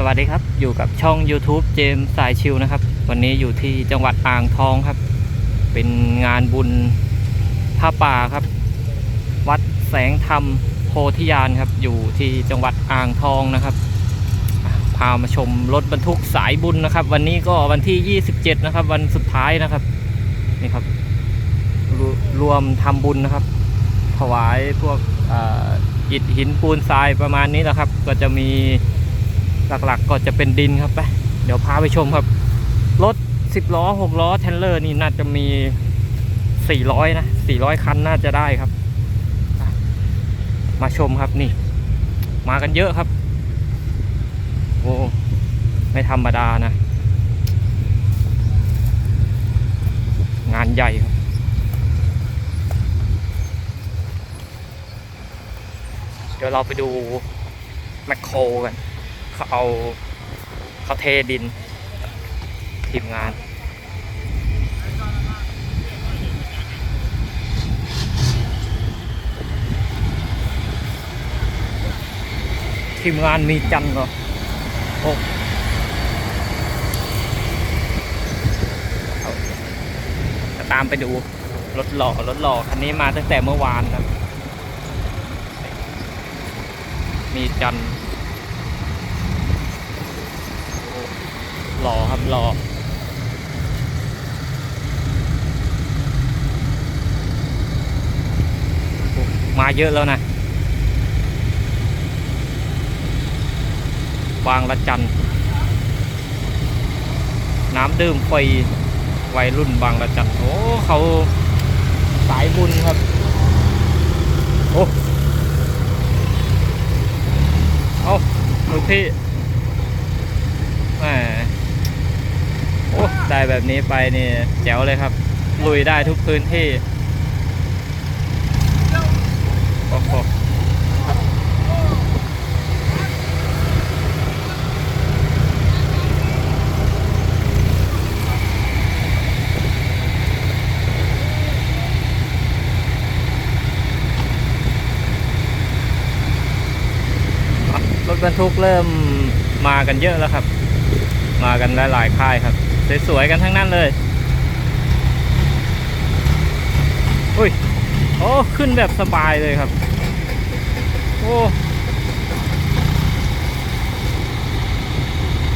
สวัสดีครับ อยู่กับช่อง YouTube เจมสายชิวนะครับ วันนี้อยู่ที่จังหวัดอ่างทองครับ เป็นงานบุญผ้าป่าครับ วัดแสงธรรมโพธิญาณครับ อยู่ที่จังหวัดอ่างทองนะครับ พามาชมรถบรรทุกสายบุญนะครับ วันนี้ก็วันที่ 27 นะครับ วันสุดท้ายนะครับนี่ครับรวรวมทำบุญนะครับ ถวายพวกอ่ออิฐหินปูนทรายประมาณนี้นะครับ ก็จะมี หลักๆก็จะเป็นดินครับไปเดี๋ยวพาไปชมครับ รถ 10 ล้อ 6 ล้อเทนเลอร์นี่น่าจะมี 400 นะ 400 คันน่าจะได้ครับ มาชมครับนี่ มากันเยอะครับ โอ้ไม่ธรรมดานะ งานใหญ่ครับเดี๋ยวเราไปดูแมคโครกัน เขาเอาเขาเทดินทีมงานทีมงานมีจันเหรอโอ้ตามไปดู รถหล่อ รถหล่อ คันนี้มาตั้งแต่เมื่อวานครับ มีจันทร์โอ้ หล่อครับหล่อมาเยอะแล้วนะวางละจัน น้ำดื่มฟวัยรุ่นบางละจัน โอ้เขาสายบุญครับ โอ้ เอาลูกพี่แหมโอ้ ได้แบบนี้ไปนี่แจ๋วเลยครับลุยได้ทุกพื้นที่โอ้โหรถบรรทุกเริ่มมากันเยอะแล้วครับ มากันหลายๆค่ายครับ สวยๆกันทั้งนั้นเลย อุ้ย โอ้ ขึ้นแบบสบายเลยครับ โอ้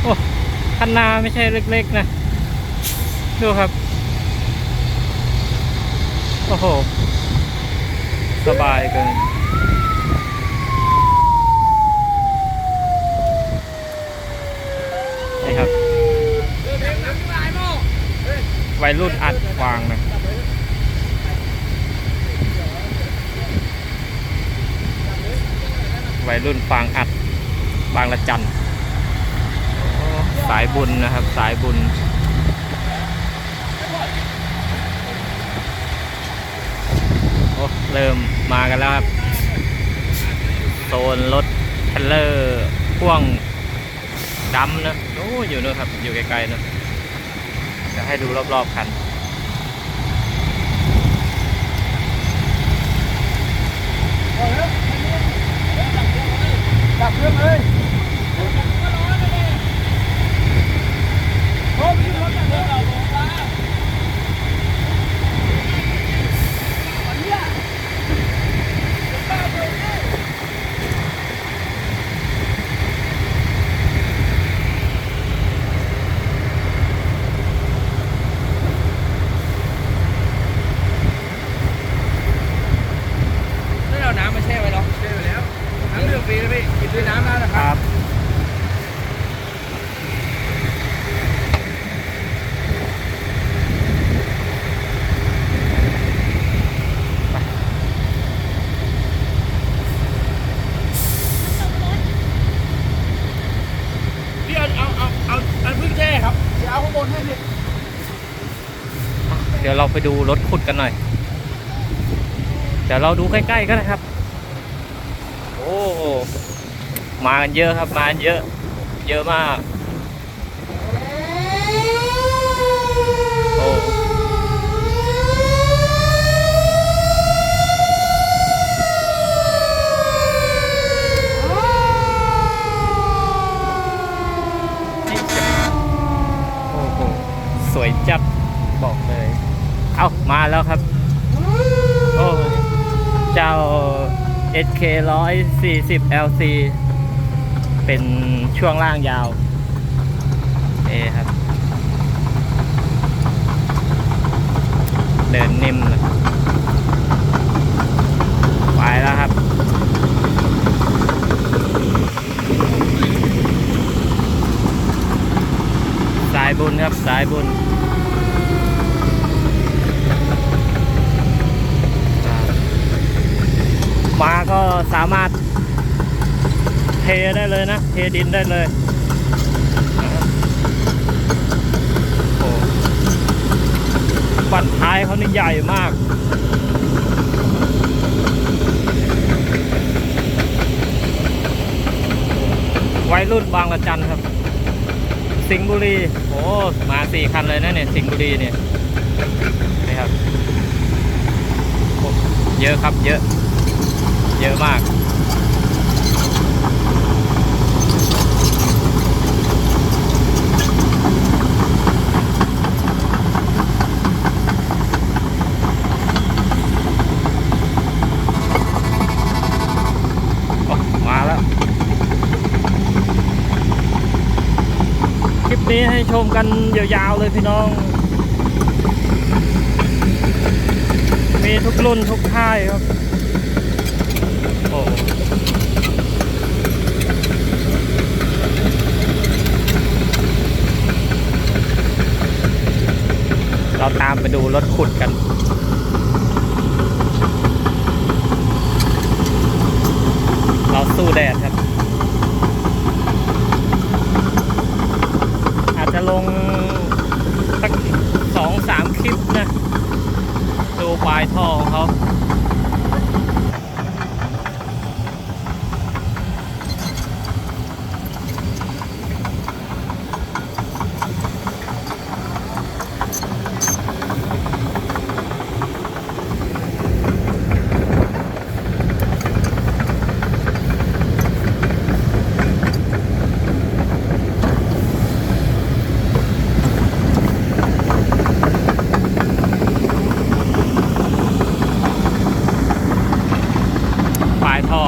โอ้คันนาไม่ใช่เล็กๆนะ ดูครับ โอ้โห สบายเกินครับ วัยรุ่นอัดฟางนะวัยรุ่นฟางอัดบางละจันสายบุญนะครับสายบุญ โอ้เริ่มมากันแล้วครับโซนรถเทเลอร์พ่วงดำนะโอ้อยู่นู่นครับ อยู่ไกลๆนะ จะให้ดูรอบๆคันดับเครื่องเลยโอ้พี่รถดับเครื่องเราลงมาไม่เอาน้ำมาแช่ไว้หรอแช่ไว้แล้ว น้ำดื่มฟรี นะพี่กินด้วยน้ำได้นะครับรับพี่เอาเอาเอาเอาอันพึ่งแช่ครับเดี๋ยวเอาข้างบนให้พี่เดี๋ยวเราไปดูรถขุดกันหน่อย เดี๋ยวเราดูใกล้ๆก็ได้ครับ โอ้ มากันเยอะครับ มากันเยอะ เยอะมาก โอ้สวยจับบอกเลย เอามาแล้วครับ โอ้ เจ้า SK 140 LC เป็นช่วงล่างยาวเอครับ เดินนิ่มเลยไปแล้วครับ สายบุญครับ สายบุญมาก็สามารถ เทได้เลยนะ เทดินได้เลยบันท้ายเขานี่ใหญ่มากวัยรุ่นบางละจันครับ สิงห์บุรี โอ้มาสี่คันเลยนะเนี่ย สิงห์บุรีเนี่ยนี่ครับ เยอะครับเยอะ เยอะมาก โอ้มาแล้ว คลิปนี้ให้ ชมกันยาวๆเลยพี่น้อง มีทุกรุ่นทุกค่ายครับ โอ้เราตามไปดูรถขุดกันเราสู้แดดครับ อาจจะลงสักสองสามคลิปนะ ดู ปลายท่อของเขา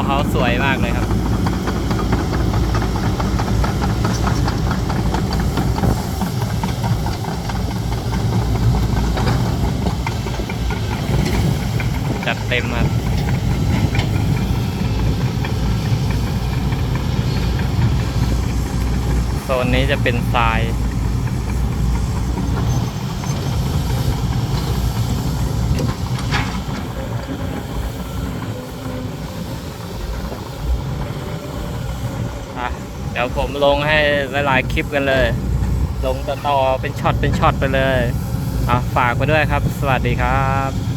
เขาสวยมากเลยครับจัดเต็มครับโซนนี้จะเป็นทราย อะ เดี๋ยวผมลงให้หลายๆคลิปกันเลย ลงต่อๆเป็นช็อตเป็นช็อตไปเลยอะฝากไปด้วยครับ สวัสดีครับ